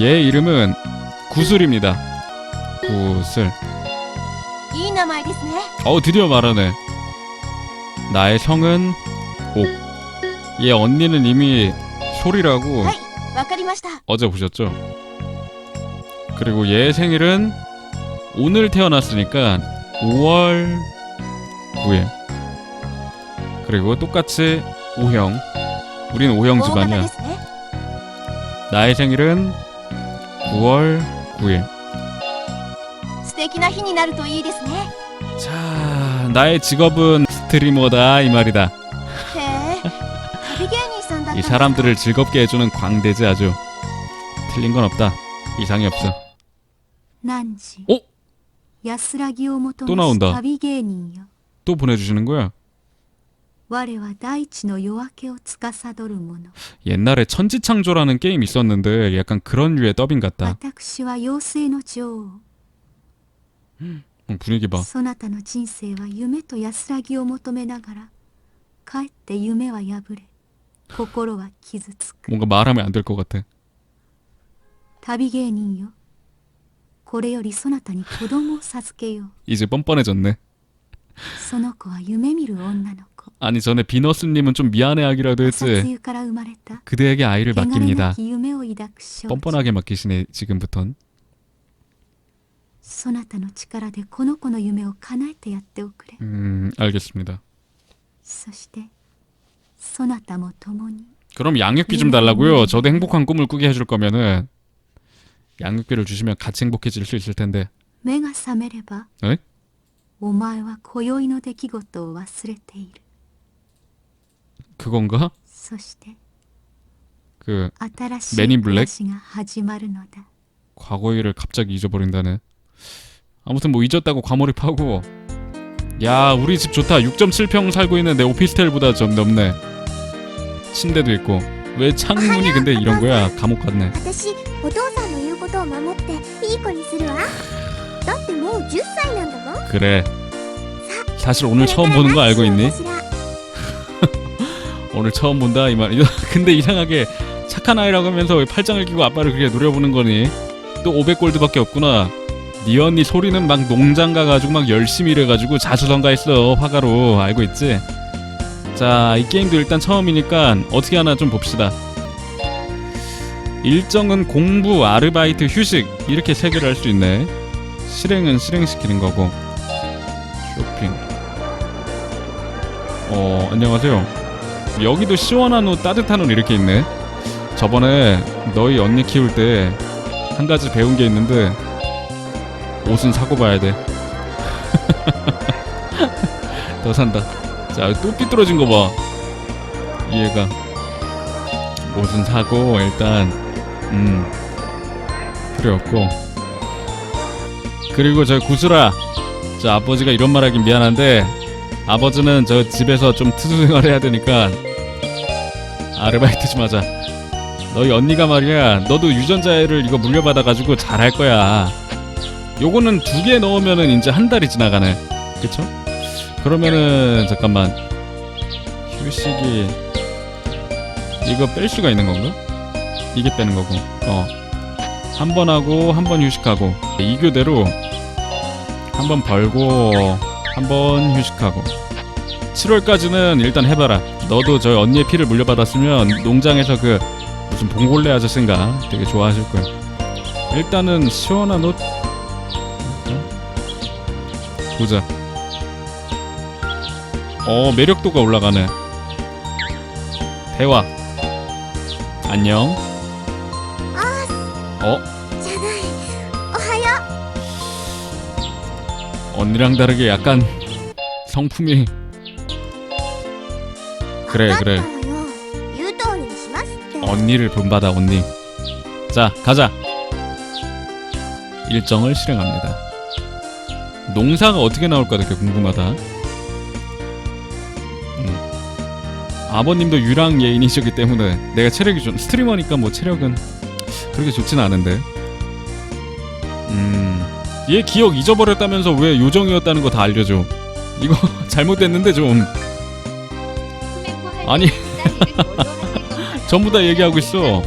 얘 이름은 구슬입니다. 구슬. 어우 드디어 말하네. 나의 성은 옥. 얘 언니는 이미 소리라고 어제 보셨죠? 그리고 얘 생일은 오늘 태어났으니까 5월 9일. 그리고 똑같이 O형. 우린 O형 집안이야. 나의 생일은 9월 9일. 素敵な日になるといいですね 자, 나의 직업은 스트리머다 이 말이다. へえ旅芸人さんだったん 이 ですか 사람들을 즐겁게 해주는 광대지 아주. 틀린 건 없다. 이상이 없어. 汝お安らぎを求となうんだめし旅芸人よ 또 보내주시는 거야. 我は大地の夜明けを司る者 옛날에 천지창조라는 게임 있었는데 약간 그런 류의 더빙 같다. 私は妖精の女王 음, 분위기 봐. そなたの人生は夢と安らぎを求めながらかえって夢は破れ心は傷つく 뭔가 말하면 안 될 것 같아. 旅芸人よこれよりそなたに子供を授けよう 이제 뻔뻔해졌네. その子は夢見る女の子 아니 전에 비너스님은 좀 미안해하기라도 朝 했지. 露から生まれた 그대에게 아이를 汚れな 맡깁니다. き夢を抱く少女 뻔뻔하게 맡기시네 지금부턴. そなたの力でこの子の夢を叶えてやっておくれ 음 알겠습니다. そしてそなたも共に 그럼 양육비 좀 달라고요. 저도 행복한 꿈을 꾸게 해줄 거면은 양육비를 주시면 같이 행복해질 수 있을 텐데. 目が覚めればえお前は今宵の出来事を忘れている 그건가? そして 그 新し 맨인 い 블랙? 暮らしが始まるのだ 과거 일을 갑자기 잊어버린다네. 아무튼 뭐 잊었다고 과몰입하고. 야 우리 집 좋다. 6.7평 살고 있는데 오피스텔보다 좀 넘네. 침대도 있고. 왜 창문이 근데 이런 거야? 감옥 같네. 私お父さんの言うことを守っていい子にするわだってもう10歳なんだもん 그래. 사실 오늘 처음 보는 거 알고 있니? 오늘 처음 본다 이 말. 근데 이상하게 착한 아이라고 하면서 왜 팔짱을 끼고 아빠를 그렇게 노려보는 거니? 또 500골드밖에 없구나. 네 언니 소리는 막 농장 가가지고 막 열심히 일해가지고 자수성가했어 화가로 알고 있지? 자, 이 게임도 일단 처음이니까 어떻게 하나 좀 봅시다. 일정은 공부, 아르바이트, 휴식 이렇게 세 개를 할 수 있네. 실행은 실행시키는 거고. 쇼핑. 어, 안녕하세요. 여기도 시원한 옷, 따뜻한 옷 이렇게 있네. 저번에 너희 언니 키울 때 한 가지 배운 게 있는데 옷은 사고 봐야 돼. 더 산다. 자, 또 삐뚤어진 거 봐. 이해가. 옷은 사고 일단 음 필요 없고. 그리고 저 구슬아, 저 아버지가 이런 말하긴 미안한데 아버지는 저 집에서 좀 투수 생활 해야 되니까 아르바이트 좀 하자. 너희 언니가 말이야, 너도 유전자를 이거 물려받아가지고 잘할 거야. 요거는 두 개 넣으면은 이제 한 달이 지나가네. 그쵸? 그러면은 잠깐만 휴식이 이거 뺄 수가 있는 건가? 이게 빼는 거고. 어. 한 번 하고 한 번 휴식하고 이 교대로 한 번 벌고 한번 휴식하고 7월까지는 일단 해봐라. 너도 저희 언니의 피를 물려받았으면 농장에서 그 무슨 봉골레 아저씨인가 되게 좋아하실 거야. 일단은 시원한 옷 보자. 어 매력도가 올라가네. 대화. 안녕. 어 언니랑 다르게 약간 성품이 う 그래 わかった 그래 わよ言う通りにしますって 언니를 본받아 언니. 자 가자. 일정을 실행합니다. 농사가 어떻게 나올까 되게 궁금하다. 음. 아버님도 유랑 예인이시기 때문에 내가 체력이 좀 스트리머니까 뭐 체력은 그렇게 좋진 않은데. 음. 얘 기억 잊어버렸다면서 왜 요정이었다는 거 다 알려줘. 이거 잘못됐는데 좀. 아니. 전부 다 얘기하고 있어.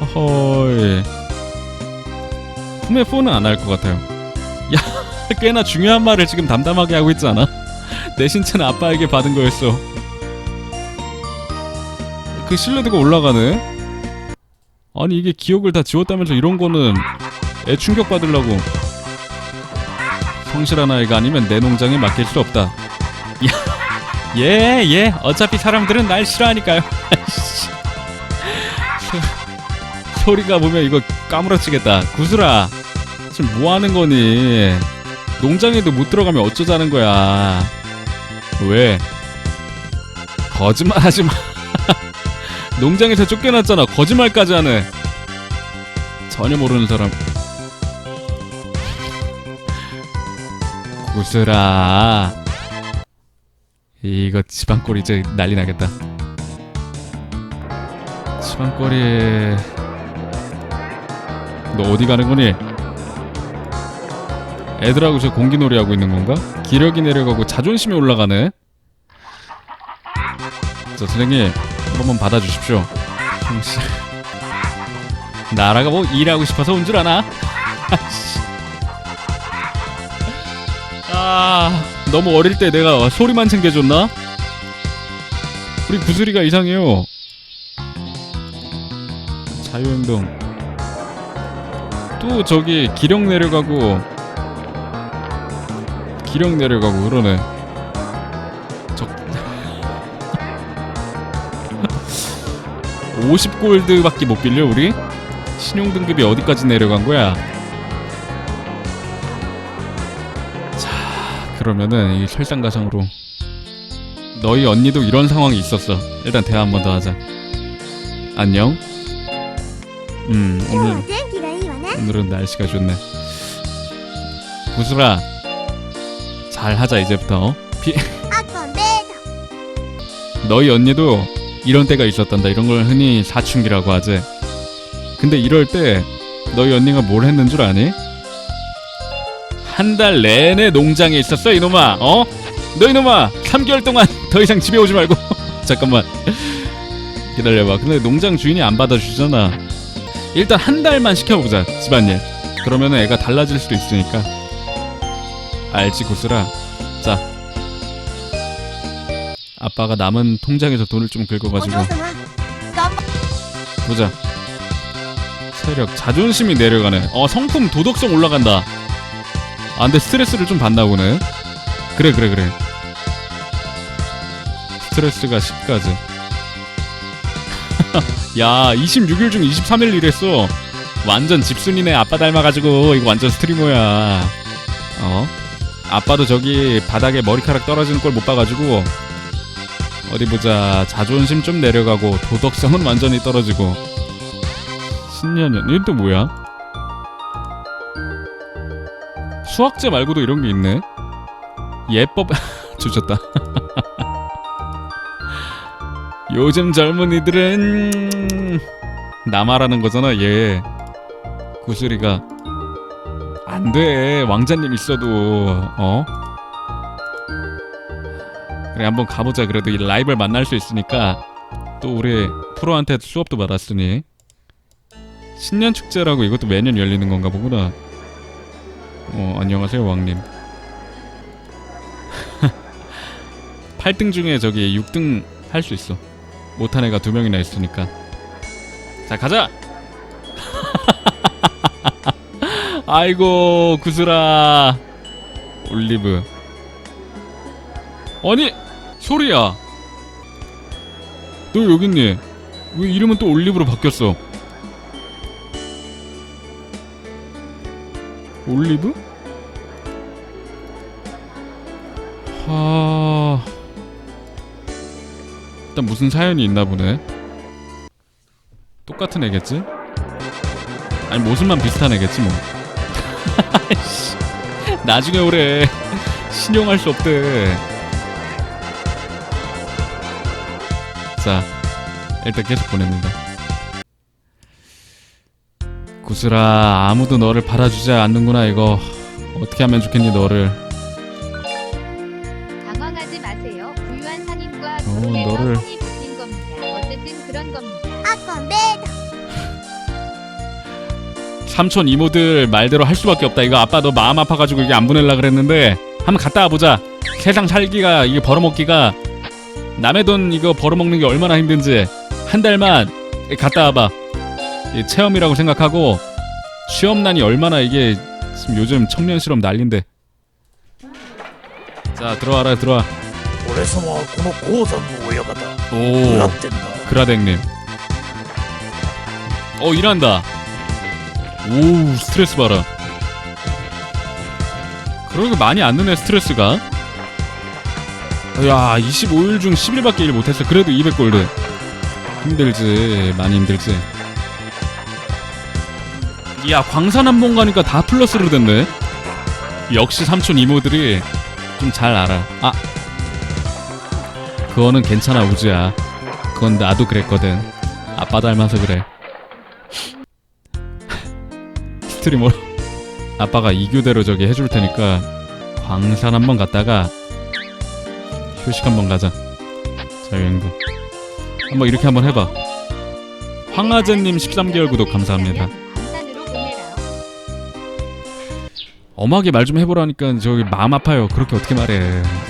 아, 허허이. 품에 폰은 안할 것 같아요. 야 꽤나 중요한 말을 지금 담담하게 하고 있잖아? 내 신체는 아빠에게 받은 거였어. 그 신뢰도가 올라가네? 아니 이게 기억을 다 지웠다면서 이런 거는 애 충격 받으려고 성실한 아이가 아니면 내 농장에 맡길 수 없다 야, 예, 예. 어차피 사람들은 날 싫어하니까요. 소, 소리가 보면 이거 까무러치겠다. 구슬아, 지금 뭐 하는 거니? 농장에도 못 들어가면 어쩌자는 거야? 왜? 거짓말 하지 마. 농장에서 쫓겨났잖아. 거짓말까지 하네. 전혀 모르는 사람. 구슬아. 이거 집안꼴이 이제 난리 나겠다. 집안꼴이 너 어디 가는 거니? 애들하고 저 공기놀이 하고 있는 건가? 기력이 내려가고 자존심이 올라가네. 자 선생님 한 번만 받아주십시오. 정신. 나라가 뭐 일하고 싶어서 온 줄 아나? 아 너무 어릴 때 내가 소리만 챙겨줬나? 우리 구슬이가 이상해요. 자유행동. 또 저기 기력 내려가고 기력 내려가고 그러네. 저 50골드밖에 못 빌려 우리? 신용 등급이 어디까지 내려간 거야? 그러면은 이 설상가상으로 너희 언니도 이런 상황이 있었어. 일단 대화 한 번 더 하자. 안녕. 음 今日は 오늘 天気がいいわね 오늘은 날씨가 좋네. 구슬아 잘 하자 이제부터. 어? 피 あっこんべー 너희 언니도 이런 때가 있었단다. 이런 걸 흔히 사춘기라고 하지. 근데 이럴 때 너희 언니가 뭘 했는 줄 아니? 한 달 내내 농장에 있었어 이놈아. 어? 너 이놈아 3개월 동안 더 이상 집에 오지 말고. 잠깐만. 기다려봐. 근데 농장 주인이 안 받아주잖아. 일단 한 달만 시켜보자 집안일. 그러면 애가 달라질 수도 있으니까. 알지 고스라. 자. 아빠가 남은 통장에서 돈을 좀 긁어가지고. 보자. 세력 자존심이 내려가네. 어 성품 도덕성 올라간다. 아, 근데 스트레스를 좀 받나 보네. 그래, 그래, 그래. 스트레스가 10까지. 야, 26일 중 23일 일했어. 완전 집순이네. 아빠 닮아가지고 이거 완전 스트리머야. 어? 아빠도 저기 바닥에 머리카락 떨어지는 걸못 봐가지고 어디 보자. 자존심 좀 내려가고 도덕성은 완전히 떨어지고. 신년연 이건 또 뭐야? 수학제 말고도 이런 게 있네. 예법 조졌다. 요즘 젊은이들은 나 말하는 거잖아. 얘 구슬이가 안 돼. 왕자님 있어도 어? 그래 한번 가보자. 그래도 이 라이벌 만날 수 있으니까 또 우리 프로한테 수업도 받았으니 신년 축제라고 이것도 매년 열리는 건가 보구나. 어 안녕하세요 왕님. 8등 중에 저기 6등 할 수 있어. 못한 애가 두 명이나 있으니까. 자 가자. 아이고 구슬아. 올리브. 아니 소리야. 너 여기 있니? 왜 이름은 또 올리브로 바뀌었어? 올리브? 하... 일단 무슨 사연이 있나 보네. 똑같은 애겠지? 아니 모습만 비슷한 애겠지 뭐. 나중에 오래 신용할 수 없대. 자, 일단 계속 보냅니다. 구슬아 아무도 너를 바라주지 않는구나 이거. 어떻게 하면 좋겠니 너를? 당황하지 마세요. 부유한 상인과 어, 너를. 부인 겁니다. 어쨌든 그런 겁니다. 아빠 매다 삼촌 이모들 말대로 할 수밖에 없다. 이거 아빠 너 마음 아파가지고 이게 안 보낼라 그랬는데 한번 갔다 와보자. 세상 살기가 이게 벌어먹기가 남의 돈 이거 벌어먹는 게 얼마나 힘든지 한 달만 갔다 와봐. 이 체험이라고 생각하고 취업난이 얼마나 이게 지금 요즘 청년 실업 난린데. 자 들어와라 들어와. 俺様はこの鉱山の親方 오 やってんだ 그라댕님. 어 일한다. 오 스트레스 봐라. 그러게 많이 안 느네 스트레스가. 야 25일 중 10일밖에 일 못했어. 그래도 200골드. 힘들지 많이 힘들지. 야 광산 한 번 가니까 다 플러스로 됐네. 역시 삼촌 이모들이 좀 잘 알아. 아 그거는 괜찮아 우주야. 그건 나도 그랬거든. 아빠 닮아서 그래. 스트리머 아빠가 이교대로 저기 해줄 테니까 광산 한번 갔다가 휴식 한번 가자. 자유행동. 한번 이렇게 한번 해봐. 황하재님 13개월 구독 감사합니다. 엄하게 말 좀 해보라니까 저기 마음 아파요. 그렇게 어떻게 말해?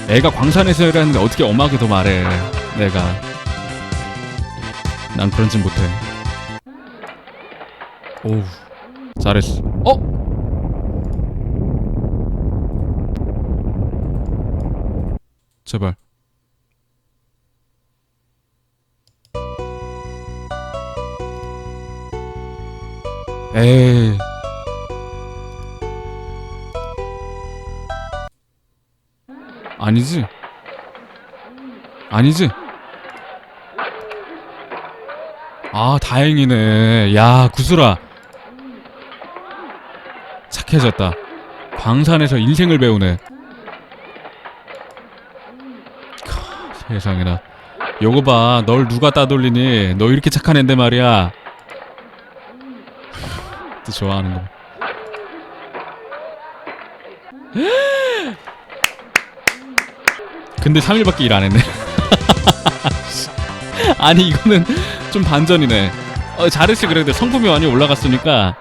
애가 광산에서 일하는데 어떻게 엄하게 더 말해? 내가 난 그런 짓 못해. 오우 잘했어. 어? 제발. 에이. 아니지? 아니지? 아 다행이네. 야 구슬아. 착해졌다. 광산에서 인생을 배우네. 캬, 세상에나. 요거 봐 널 누가 따돌리니? 너 이렇게 착한 앤데 말이야. 또 좋아하는 거 근데 3일밖에 일 안 했네. 아니 이거는 좀 반전이네. 어, 잘했어 그래도 성품이 많이 올라갔으니까